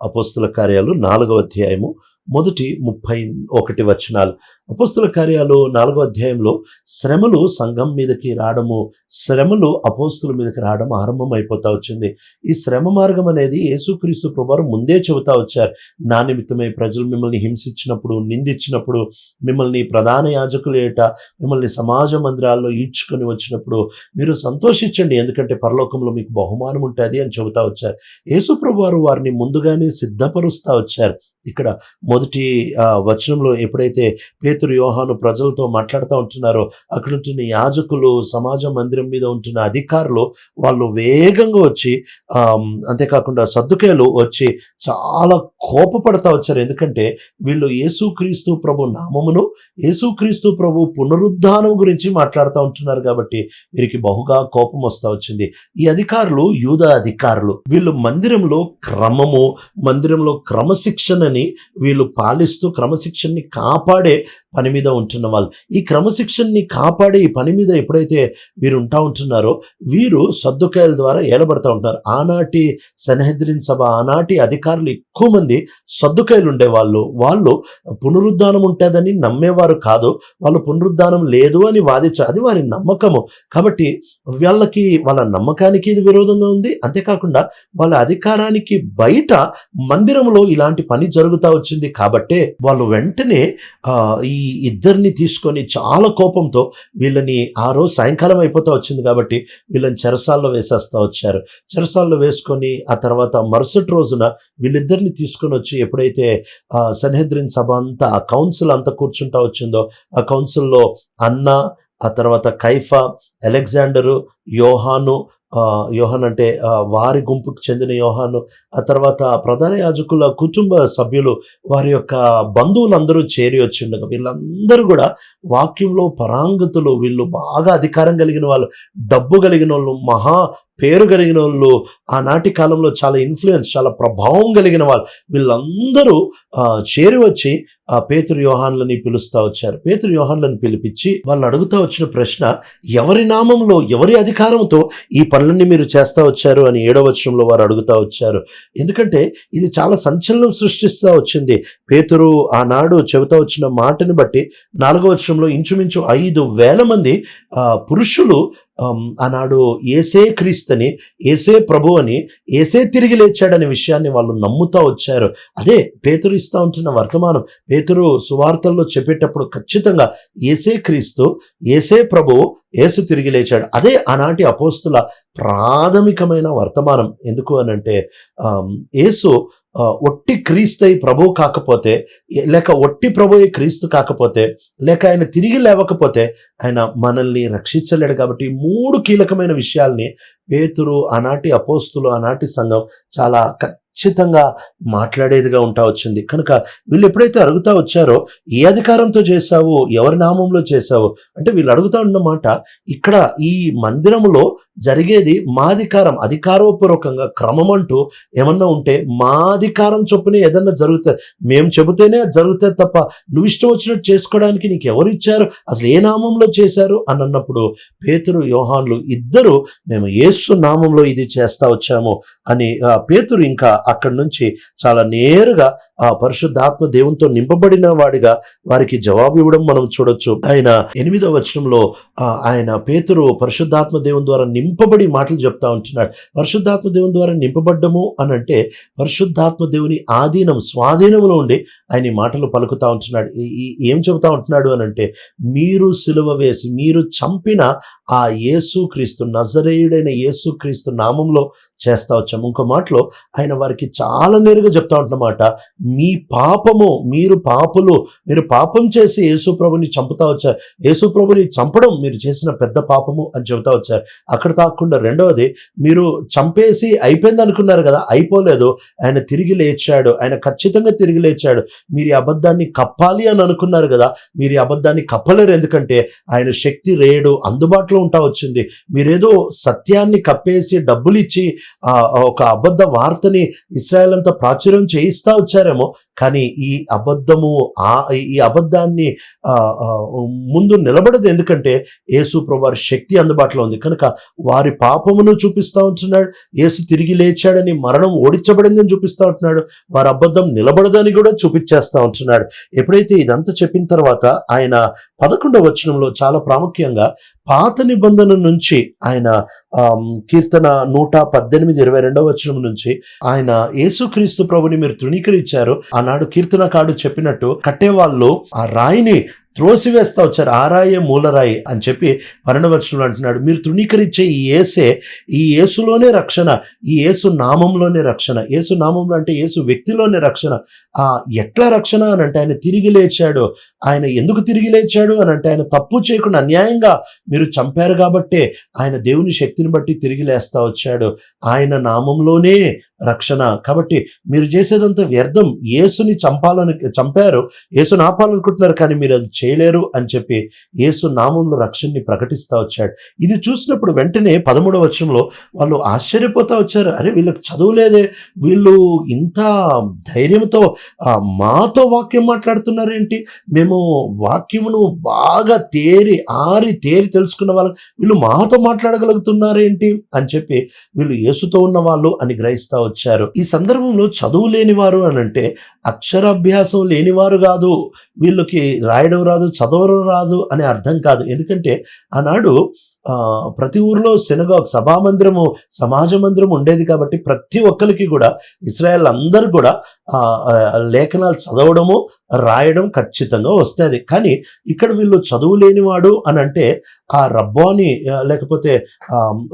అపోస్తుల కార్యాలు నాలుగవ అధ్యాయము మొదటి ముప్పై ఒకటి వచనాలు. అపోస్తుల కార్యాలు నాలుగో అధ్యాయంలో శ్రమలు సంఘం మీదకి రావడము శ్రమలు అపోస్తుల మీదకి రావడం ఆరంభం అయిపోతా వచ్చింది. ఈ శ్రమ మార్గం అనేది యేసుక్రీస్తు ప్రభువారు ముందే చెబుతా వచ్చారు. నా నిమిత్తమై ప్రజలు మిమ్మల్ని హింసించినప్పుడు నిందించినప్పుడు మిమ్మల్ని ప్రధాన యాజకులు ఏట మిమ్మల్ని సమాజ మందిరాల్లో ఈడ్చుకొని వచ్చినప్పుడు మీరు సంతోషించండి. ఎందుకంటే పరలోకంలో మీకు బహుమానం ఉంటుంది అని చెబుతా వచ్చారు. యేసుప్రభు వారు వారిని ముందుగానే సిద్ధపరుస్తూ వచ్చారు. ఇక్కడ మొదటి వచనంలో ఎప్పుడైతే పేతురు యోహాను ప్రజలతో మాట్లాడుతూ ఉంటున్నారో అక్కడ ఉంటున్న యాజకులు సమాజ మందిరం మీద ఉంటున్న అధికారులు వాళ్ళు వేగంగా వచ్చి అంతేకాకుండా సర్దుకేలు వచ్చి చాలా కోపపడతా వచ్చారు. ఎందుకంటే వీళ్ళు యేసుక్రీస్తు ప్రభు నామమును యేసుక్రీస్తు ప్రభు పునరుద్ధానం గురించి మాట్లాడుతూ ఉంటున్నారు కాబట్టి వీరికి బహుగా కోపం వస్తూ వచ్చింది. ఈ అధికారులు యూద అధికారులు వీళ్ళు మందిరంలో క్రమము మందిరంలో వీళ్ళు పాలిస్తూ క్రమశిక్షణని కాపాడే పని మీద ఉంటున్న వాళ్ళు. ఈ క్రమశిక్షణని కాపాడే ఈ పని మీద ఎప్పుడైతే వీరు ఉంటా ఉంటున్నారో వీరు సర్దుకాయల ద్వారా ఏలబడతా ఉంటారు. ఆనాటి సన్హెద్రిన్ సభ ఆనాటి అధికారులు ఎక్కువ మంది సర్దుకాయలు ఉండేవాళ్ళు. వాళ్ళు పునరుద్ధానం ఉంటుందని నమ్మేవారు కాదు. వాళ్ళు పునరుద్ధానం లేదు అని వాదించారు అది వారి నమ్మకము. కాబట్టి వాళ్ళకి వాళ్ళ నమ్మకానికి ఇది విరోధంగా ఉంది. అంతేకాకుండా వాళ్ళ అధికారానికి బయట మందిరంలో ఇలాంటి పని జరుగుతూ వచ్చింది కాబట్టే వాళ్ళు వెంటనే ఈ ఈ ఇద్దరిని తీసుకొని చాలా కోపంతో వీళ్ళని ఆ రోజు సాయంకాలం అయిపోతా వచ్చింది కాబట్టి వీళ్ళని చెరసాల్లో వేసేస్తా వచ్చారు. చెరసాల్లో వేసుకొని ఆ తర్వాత మరుసటి రోజున వీళ్ళిద్దరిని తీసుకొని వచ్చి ఎప్పుడైతే ఆ సన్హెద్రిన్ సభ అంతా ఆ కౌన్సిల్ అంతా కూర్చుంటా వచ్చిందో ఆ కౌన్సిల్లో అన్న ఆ తర్వాత కైఫా అలెగ్జాండరు యోహాను యోహాన్ అంటే వారి గుంపుకు చెందిన యోహాను ఆ తర్వాత ప్రధాన యాజకుల కుటుంబ సభ్యులు వారి యొక్క బంధువులందరూ చేరి వచ్చిండగా వీళ్ళందరూ కూడా వాక్యంలో పరాంగతులు వీళ్ళు బాగా అధికారం కలిగిన వాళ్ళు డబ్బు కలిగిన వాళ్ళు మహా పేరు కలిగిన వాళ్ళు ఆనాటి కాలంలో చాలా ఇన్ఫ్లుయెన్స్ చాలా ప్రభావం కలిగిన వాళ్ళు వీళ్ళందరూ ఆ, చేరి వచ్చి ఆ పేతురు యోహాన్లని పిలుస్తూ వచ్చారు. పేతురు యోహాన్లను పిలిపించి వాళ్ళు అడుగుతా వచ్చిన ప్రశ్న ఎవరి నామంలో ఎవరి అధికారంతో ఈ పనులన్నీ మీరు చేస్తా వచ్చారు అని ఏడవ వచనంలో వారు అడుగుతా వచ్చారు. ఎందుకంటే ఇది చాలా సంచలనం సృష్టిస్తూ వచ్చింది. పేతురు ఆనాడు చెబుతా వచ్చిన మాటని బట్టి నాలుగో వచనంలో ఇంచుమించు ఐదు వేల మంది ఆ, పురుషులు ఆనాడు ఏసే క్రీస్తుని ఏసే ప్రభు అని ఏసే తిరిగి లేచాడనే విషయాన్ని వాళ్ళు నమ్ముతా వచ్చారు. అదే పేతురు ఇస్తా ఉంటున్న వర్తమానం. పేతురు సువార్తల్లో చెప్పేటప్పుడు ఖచ్చితంగా ఏసే క్రీస్తు ఏసే ప్రభు ఏసు తిరిగి లేచాడు. అదే ఆనాటి అపోస్తుల ప్రాథమికమైన వర్తమానం. ఎందుకు అనంటే ఏసు ఒట్టి క్రీస్తై ప్రభువు కాకపోతే లేక ఒట్టి ప్రభు క్రీస్తు కాకపోతే లేక ఆయన తిరిగి లేవకపోతే ఆయన మనల్ని రక్షించలేడు కాబట్టి మూడు కీలకమైన విషయాల్ని పేతురు ఆనాటి అపోస్తులు ఆనాటి సంఘం చాలా ఖచ్చితంగా మాట్లాడేదిగా ఉంటా వచ్చింది. కనుక వీళ్ళు ఎప్పుడైతే అడుగుతా వచ్చారో ఏ అధికారంతో చేశావు ఎవరి నామంలో చేశావు అంటే వీళ్ళు అడుగుతా ఉన్నమాట ఇక్కడ ఈ మందిరములో జరిగేది మా అధికారం అధికారపూర్వకంగా క్రమం అంటూ ఏమన్నా ఉంటే మా అధికారం చొప్పున ఏదన్నా జరుగుతుంది మేము చెబితేనే అది జరుగుతుంది తప్ప నువ్వు ఇష్టం వచ్చినట్టు చేసుకోవడానికి నీకు ఎవరు ఇచ్చారు అసలు ఏ నామంలో చేశారు అని అన్నప్పుడు పేతురు యోహాన్లు ఇద్దరు మేము యేసు నామంలో ఇది చేస్తా వచ్చాము అని ఆ, పేతురు ఇంకా అక్కడి నుంచి చాలా నేరుగా ఆ పరిశుద్ధాత్మ దేవునితో నింపబడిన వాడిగా వారికి జవాబు ఇవ్వడం మనం చూడొచ్చు. ఆయన ఎనిమిదవ వచనంలో ఆ, ఆయన పేతురు పరిశుద్ధాత్మ దేవుని ద్వారా నింపబడి మాటలు చెప్తా ఉంటున్నాడు. పరిశుద్ధాత్మ దేవుని ద్వారా నింపబడ్డము అని అంటే పరిశుద్ధాత్మ దేవుని ఆధీనం స్వాధీనంలో ఉండి ఆయన ఈ మాటలు పలుకుతా ఉంటున్నాడు. ఈ- ఏం చెబుతా ఉంటున్నాడు అని అంటే మీరు సిలువ వేసి మీరు చంపిన ఆ యేసుక్రీస్తు నజరేయుడైన యేసుక్రీస్తు నామంలో చేస్తా వచ్చాము. ఇంకో మాటలో ఆయన వారికి చాలా నేరుగా చెప్తా ఉంటున్నమాట. మీ పాపము మీరు పాపులు మీరు పాపం చేసి యేసు ప్రభుని చంపుతా వచ్చారు. యేసు ప్రభుని చంపడం మీరు చేసిన పెద్ద పాపము అని చెబుతా వచ్చారు. అక్కడ తాకుండా రెండవది మీరు చంపేసి అయిపోయింది అనుకున్నారు కదా అయిపోలేదు. ఆయన తిరిగి లేచాడు. ఆయన ఖచ్చితంగా తిరిగి లేచాడు. మీరు ఈ అబద్ధాన్ని కప్పాలి అని అనుకున్నారు కదా మీరు ఈ అబద్ధాన్ని కప్పలేరు. ఎందుకంటే ఆయన శక్తి రేడు అందుబాటులో ఉంటా వచ్చింది. మీరేదో సత్యాన్ని కప్పేసి డబ్బులు ఇచ్చి ఆ, ఒక అబద్ధ వార్తని ఇస్రాయల్ అంతా ప్రాచుర్యం చేయిస్తా వచ్చారేమో కానీ ఈ అబద్ధము ఆ ఈ అబద్ధాన్ని ముందు నిలబడదు. ఎందుకంటే యేసు ప్రభు వారి శక్తి అందుబాటులో ఉంది. కనుక వారి పాపమును చూపిస్తా ఉంటున్నాడు. యేసు తిరిగి లేచాడని మరణం ఓడించబడిందని చూపిస్తా ఉంటున్నాడు. వారి అబద్ధం నిలబడదని కూడా చూపించేస్తూ ఉంటున్నాడు. ఎప్పుడైతే ఇదంతా చెప్పిన తర్వాత ఆయన పదకొండవ వచనంలో చాలా ప్రాముఖ్యంగా పాత నిబంధన నుంచి ఆయన కీర్తన నూట పద్దెనిమిది ఇరవై రెండవ వచనం నుంచి ఆయన యేసుక్రీస్తు ప్రభుని మీరు తృణీకరించారు. ఆనాడు కీర్తనకాడు చెప్పినట్టు కట్టేవాళ్ళు ఆ రాయిని త్రోసివేస్తా వచ్చారు ఆ రాయే మూలరాయి అని చెప్పి పన్నెండవచనంలో అంటున్నాడు. మీరు తృణీకరించే ఈ ఏసే ఈ యేసులోనే రక్షణ ఈ యేసు నామంలోనే రక్షణ యేసు నామంలో అంటే యేసు వ్యక్తిలోనే రక్షణ. ఆ ఎట్లా రక్షణ అని అంటే ఆయన తిరిగి లేచాడు. ఆయన ఎందుకు తిరిగి లేచాడు అని అంటే ఆయన తప్పు చేయకుండా అన్యాయంగా మీరు చంపారు కాబట్టే ఆయన దేవుని శక్తిని బట్టి తిరిగి లేస్తా వచ్చాడు. ఆయన నామంలోనే రక్షణ. కాబట్టి మీరు చేసేదంతా వ్యర్థం. యేసుని చంపాలని చంపారు. యేసుని ఆపాలనుకుంటున్నారు కానీ మీరు అది చేయలేరు అని చెప్పి యేసు నామంలో రక్షణని ప్రకటిస్తూ వచ్చాడు. ఇది చూసినప్పుడు వెంటనే పదమూడవ వర్షంలో వాళ్ళు ఆశ్చర్యపోతూ వచ్చారు. అరే వీళ్ళకి చదువులేదే వీళ్ళు ఇంత ధైర్యంతో మాతో వాక్యం మాట్లాడుతున్నారేంటి మేము వాక్యమును బాగా తేరి ఆరి తేరి తెలుసుకున్న వాళ్ళు. వీళ్ళు మాతో మాట్లాడగలుగుతున్నారేంటి అని చెప్పి వీళ్ళు యేసుతో ఉన్న వాళ్ళు అని గ్రహిస్తూ వచ్చారు. ఈ సందర్భంలో చదువు లేనివారు అని అంటే అక్షరాభ్యాసం లేనివారు కాదు. వీళ్ళకి రాయడం రాదు చదవరు రాదు అనే అర్థం కాదు. ఎందుకంటే ఆనాడు ప్రతి ఊర్లో సెనగాగ్ సభా మందిరము సమాజ మందిరం ఉండేది కాబట్టి ప్రతి ఒక్కరికి కూడా ఇస్రాయల్ అందరు కూడా లేఖనాలు చదవడము రాయడం ఖచ్చితంగా వస్తుంది. కానీ ఇక్కడ వీళ్ళు చదువు లేనివాడు అని అంటే ఆ రబ్బాని లేకపోతే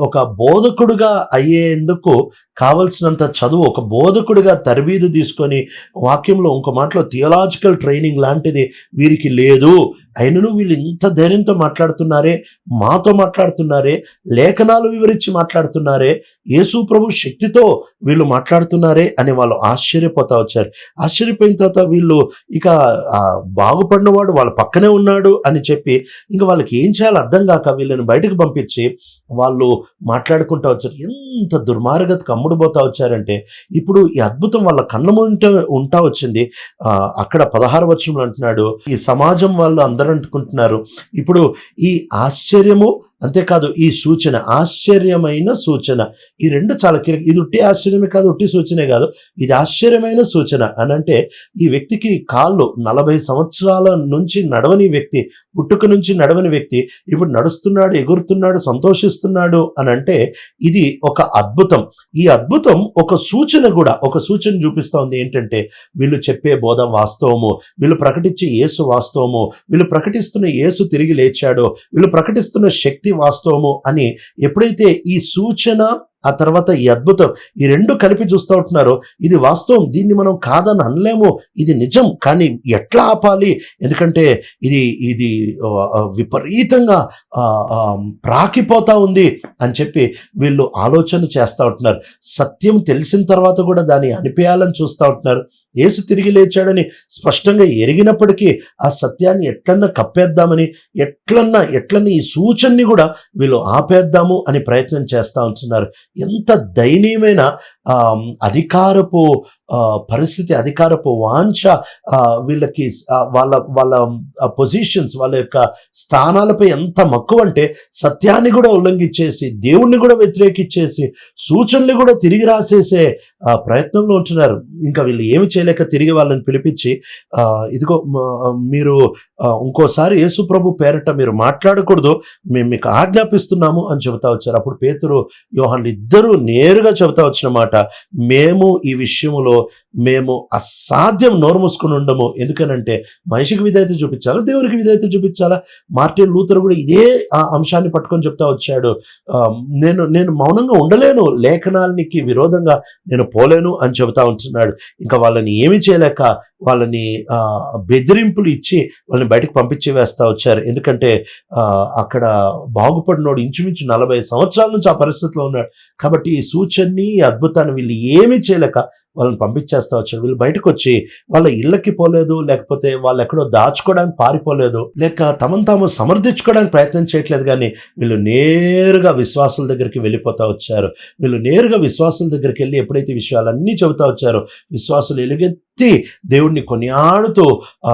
ఒక బోధకుడుగా అయ్యేందుకు కావలసినంత చదువు ఒక బోధకుడిగా తరబీదు తీసుకొని వాక్యంలో ఇంకో మాటలో థియలాజికల్ ట్రైనింగ్ లాంటిది వీరికి లేదు. అయినను వీళ్ళు ఇంత ధైర్యంతో మాట్లాడుతున్నారే మాతో మాట్లాడుతున్నారే లేఖనాలు వివరించి మాట్లాడుతున్నారే యేసు ప్రభు శక్తితో వీళ్ళు మాట్లాడుతున్నారే అని వాళ్ళు ఆశ్చర్యపోతా వచ్చారు. ఆశ్చర్యపోయిన తర్వాత వీళ్ళు ఇక బాగుపడినవాడు బాగుపడిన వాడు వాళ్ళ పక్కనే ఉన్నాడు అని చెప్పి ఇంకా వాళ్ళకి ఏం చేయాలో అర్థం కాక వీళ్ళని బయటకు పంపించి వాళ్ళు మాట్లాడుకుంటా వచ్చారు. ఎంత దుర్మార్గతకు అమ్ముడుపోతా వచ్చారంటే ఇప్పుడు ఈ అద్భుతం వాళ్ళ కళ్ళ ముంట ఉంటా వచ్చింది. అక్కడ పదహారు వచనంలో అంటున్నాడు ఈ సమాజం వాళ్ళు అందరూ అంటుకుంటున్నారు. ఇప్పుడు ఈ ఆశ్చర్యము అంతేకాదు ఈ సూచన ఆశ్చర్యమైన సూచన. ఈ రెండు చాలా కీలక ఇది ఉట్టి ఆశ్చర్యమే కాదు ఉట్టి సూచనే కాదు. ఇది ఆశ్చర్యమైన సూచన అని అంటే ఈ వ్యక్తికి కాళ్ళు నలభై సంవత్సరాల నుంచి నడవని వ్యక్తి పుట్టుక నుంచి నడవని వ్యక్తి ఇప్పుడు నడుస్తున్నాడు ఎగురుతున్నాడు సంతోషిస్తున్నాడు అని అంటే ఇది ఒక అద్భుతం. ఈ అద్భుతం ఒక సూచన కూడా ఒక సూచన చూపిస్తూ ఉంది ఏంటంటే వీళ్ళు చెప్పే బోధ వాస్తవము వీళ్ళు ప్రకటించే యేసు వాస్తవము వీళ్ళు ప్రకటిస్తున్న యేసు తిరిగి లేచాడు వీళ్ళు ప్రకటిస్తున్న శక్తి వాస్తవము అని ఎప్పుడైతే ఈ సూచన ఆ తర్వాత ఈ అద్భుతం ఈ రెండు కలిపి చూస్తూ ఉంటున్నారు. ఇది వాస్తవం దీన్ని మనం కాదని అనలేము. ఇది నిజం కానీ ఎట్లా ఆపాలి? ఎందుకంటే ఇది ఇది విపరీతంగా ప్రాకిపోతా ఉంది అని చెప్పి వీళ్ళు ఆలోచన చేస్తూ ఉంటున్నారు. సత్యం తెలిసిన తర్వాత కూడా దాన్ని అనిపేయాలని చూస్తూ ఉంటున్నారు. యేసు తిరిగి లేచాడని స్పష్టంగా ఎరిగినప్పటికీ ఆ సత్యాన్ని ఎట్లన్నా కప్పేద్దామని ఎట్లన్నా ఎట్లన్నా ఈ సూచనని కూడా వీళ్ళు ఆపేద్దాము అని ప్రయత్నం చేస్తూ ఉంటున్నారు. ఎంత దయనీయమైన అధికారపు పరిస్థితి అధికారపు వాంఛ ఆ, వీళ్ళకి వాళ్ళ వాళ్ళ పొజిషన్స్ వాళ్ళ యొక్క స్థానాలపై ఎంత మక్కువ అంటే సత్యాన్ని కూడా ఉల్లంఘించేసి దేవుణ్ణి కూడా వ్యతిరేకించేసి సూచనలు కూడా తిరిగి రాసేసే ఆ, ప్రయత్నంలో ఉంటున్నారు. ఇంకా వీళ్ళు ఏమి చేయలేక తిరిగి వాళ్ళని పిలిపించి ఇదిగో మీరు ఇంకోసారి యేసు ప్రభు పేరట మీరు మాట్లాడకూడదు మేము మీకు ఆజ్ఞాపిస్తున్నాము అని చెబుతా వచ్చారు. అప్పుడు పేతురు యోహాన్లు ఇద్దరూ నేరుగా చెబుతా వచ్చిన మాట మేము ఈ విషయంలో మేము అసాధ్యం నోరు మూసుకుని ఉండము. ఎందుకనంటే మనిషికి విధేయత చూపించాలా? దేవునికి విధేయత చూపించాలా? మార్టిన్ లూథర్ కూడా ఇదే ఆ అంశాన్ని పట్టుకొని చెప్తా వచ్చాడు. ఆ, నేను నేను మౌనంగా ఉండలేను. లేఖనాలకి విరోధంగా నేను పోలేను అని చెబుతా ఉంటున్నాడు. ఇంకా వాళ్ళని ఏమి చేయలేక వాళ్ళని ఆ, బెదిరింపులు ఇచ్చి వాళ్ళని బయటకు పంపించి వేస్తా వచ్చారు. ఎందుకంటే ఆ, అక్కడ బాగుపడినోడు ఇంచుమించు నలభై సంవత్సరాల నుంచి ఆ పరిస్థితిలో ఉన్నాడు. కాబట్టి ఈ సూచనని అద్భుతాన్ని వీళ్ళు ఏమీ చేయలేక వాళ్ళని పంపించేస్తా వచ్చారు వీళ్ళు బయటకు వచ్చి వాళ్ళ ఇళ్ళకి పోలేదు లేకపోతే వాళ్ళు ఎక్కడో దాచుకోవడానికి పారిపోలేదు లేక తమను తాము సమర్థించుకోవడానికి ప్రయత్నం చేయట్లేదు కానీ వీళ్ళు నేరుగా విశ్వాసుల దగ్గరికి వెళ్ళిపోతా వచ్చారు. వీళ్ళు నేరుగా విశ్వాసుల దగ్గరికి వెళ్ళి ఎప్పుడైతే విషయాలన్నీ చెబుతా వచ్చారో విశ్వాసులు ఎలుగెత్తి దేవుడిని కొనియాడుతూ ఆ,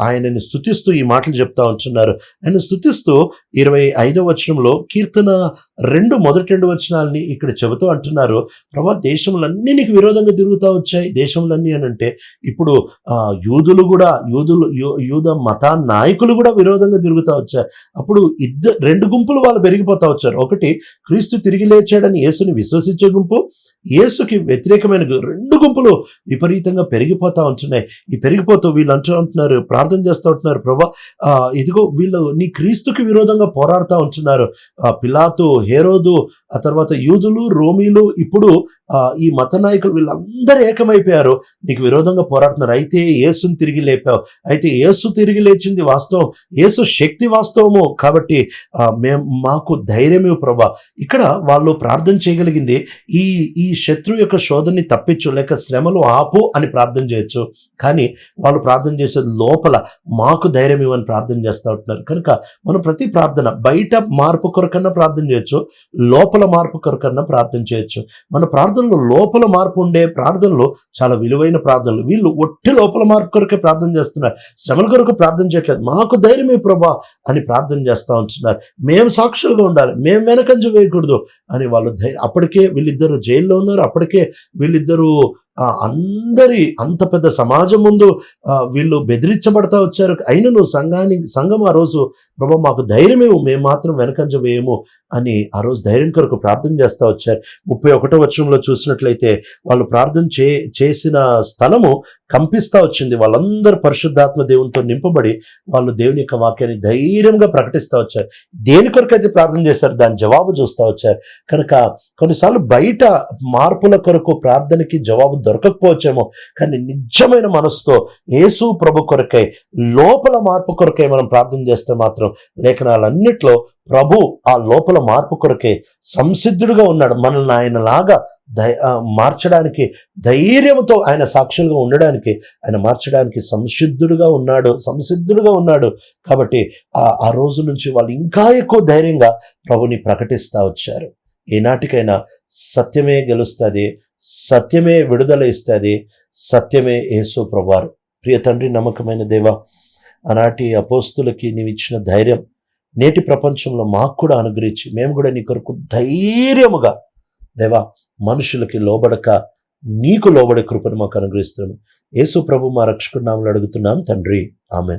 ఆయనని స్థుతిస్తూ ఈ మాటలు చెప్తా ఉంటున్నారు. ఆయన స్థుతిస్తూ ఇరవై ఐదో వచనంలో కీర్తన రెండు మొదటి రెండు వచనాలని ఇక్కడ చెబుతూ అంటున్నారు. ప్రభా దేశములన్నీ నీకు విరోధంగా తిరుగుతూ వచ్చాయి. దేశములన్నీ అని అంటే ఇప్పుడు ఆ, యూదులు కూడా యూదులు యూద మత నాయకులు కూడా విరోధంగా తిరుగుతూ వచ్చారు. అప్పుడు ఇద్దరు రెండు గుంపులు వాళ్ళు పెరిగిపోతా వచ్చారు. ఒకటి క్రీస్తు తిరిగి లేచాడని యేసుని విశ్వసించే గుంపు. యేసుకి వ్యతిరేకమైన రెండు గుంపులు విపరీతంగా పెరిగి పెరిగిపోతూ ఉంటున్నాయి. ఈ పెరిగిపోతూ వీళ్ళు అంటూ ఉంటున్నారు ప్రార్థన చేస్తూ ఉంటున్నారు ప్రభా ఇదిగో వీళ్ళు నీ క్రీస్తుకి విరోధంగా పోరాడుతూ ఉంటున్నారు. పిలాతు హేరోదు ఆ తర్వాత యూదులు రోమీలు ఇప్పుడు ఈ మత నాయకులు వీళ్ళందరూ ఏకమైపోయారు. నీకు విరోధంగా పోరాడుతున్నారు. అయితే యేసుని తిరిగి లేపావు. అయితే యేసు తిరిగి లేచింది వాస్తవం. యేసు శక్తి వాస్తవము కాబట్టి మేము మాకు ధైర్యమే ప్రభా. ఇక్కడ వాళ్ళు ప్రార్థన చేయగలిగింది ఈ ఈ శత్రు యొక్క శోధనని తప్పించు లేక శ్రమలు ఆపు అని ప్రార్థన ప్రార్థన చేయొచ్చు. కానీ వాళ్ళు ప్రార్థన చేసే లోపల మాకు ధైర్యం ఇవ్వని ప్రార్థన చేస్తూ ఉంటున్నారు. కనుక మనం ప్రతి ప్రార్థన బయట మార్పు కొరకన్నా ప్రార్థన చేయొచ్చు. లోపల మార్పు కొరకన్నా ప్రార్థన చేయొచ్చు. మన ప్రార్థనలో లోపల మార్పు ఉండే ప్రార్థనలు చాలా విలువైన ప్రార్థనలు. వీళ్ళు ఒట్టి లోపల మార్పు కొరకే ప్రార్థన చేస్తున్నారు. శ్రమల కొరకు ప్రార్థన చేయట్లేదు. మాకు ధైర్యమే ప్రభా అని ప్రార్థన చేస్తూ ఉంటున్నారు. మేము సాక్షులుగా ఉండాలి. మేము వెనకంజ వేయకూడదు అని వాళ్ళు ధైర్యం అప్పటికే వీళ్ళిద్దరు జైల్లో ఉన్నారు. అప్పటికే వీళ్ళిద్దరూ అందరి అంత పెద్ద సమాజం ముందు వీళ్ళు బెదిరించబడతా వచ్చారు. అయినను సంఘానికి సంఘం ఆ రోజు ప్రభా మాకు ధైర్యమేము మేము మాత్రం వెనకంజ వేయము అని ఆ రోజు ధైర్యం కొరకు ప్రార్థన చేస్తూ వచ్చారు. ముప్పై ఒకటో వచ్చంలో చూసినట్లయితే వాళ్ళు ప్రార్థన చే చేసిన స్థలము కంపిస్తా వచ్చింది. వాళ్ళందరూ పరిశుద్ధాత్మ దేవునితో నింపబడి వాళ్ళు దేవుని యొక్క వాక్యాన్ని ధైర్యంగా ప్రకటిస్తూ వచ్చారు. దేని కొరకైతే ప్రార్థన చేశారు దాని జవాబు చూస్తూ వచ్చారు. కనుక కొన్నిసార్లు బయట మార్పుల కొరకు ప్రార్థనకి జవాబు దొరకకపోవచ్చేమో. కానీ నిజమైన మనసుతో యేసు ప్రభు కొరకై లోపల మార్పు కొరకై మనం ప్రార్థన చేస్తే మాత్రం లేఖనాలన్నిట్లో ప్రభు ఆ లోపల మార్పు కొరకే సంసిద్ధుడుగా ఉన్నాడు. మనల్ని ఆయన లాగా ధై మార్చడానికి ధైర్యంతో ఆయన సాక్షులుగా ఉండడానికి ఆయన మార్చడానికి సంసిద్ధుడుగా ఉన్నాడు సంసిద్ధుడుగా ఉన్నాడు. కాబట్టి ఆ ఆ రోజు నుంచి వాళ్ళు ఇంకా ఎక్కువ ధైర్యంగా ప్రభుని ప్రకటిస్తా వచ్చారు. ఈనాటికైనా సత్యమే గెలుస్తుంది సత్యమే విడుదల ఇస్తుంది సత్యమే యేసు ప్రభువారు. ప్రియ తండ్రి నమ్మకమైన దేవ ఆనాటి అపోస్తులకి నీవు ఇచ్చిన ధైర్యం నేటి ప్రపంచంలో మాకు కూడా అనుగ్రహించి మేము కూడా నీ కొరకు ధైర్యముగా దేవా మనుషులకి లోబడక నీకు లోబడే కృపను మాకు అనుగ్రహిస్తున్నాను యేసు ప్రభు మా రక్షకుడు నామలు అడుగుతున్నాం తండ్రి. ఆమె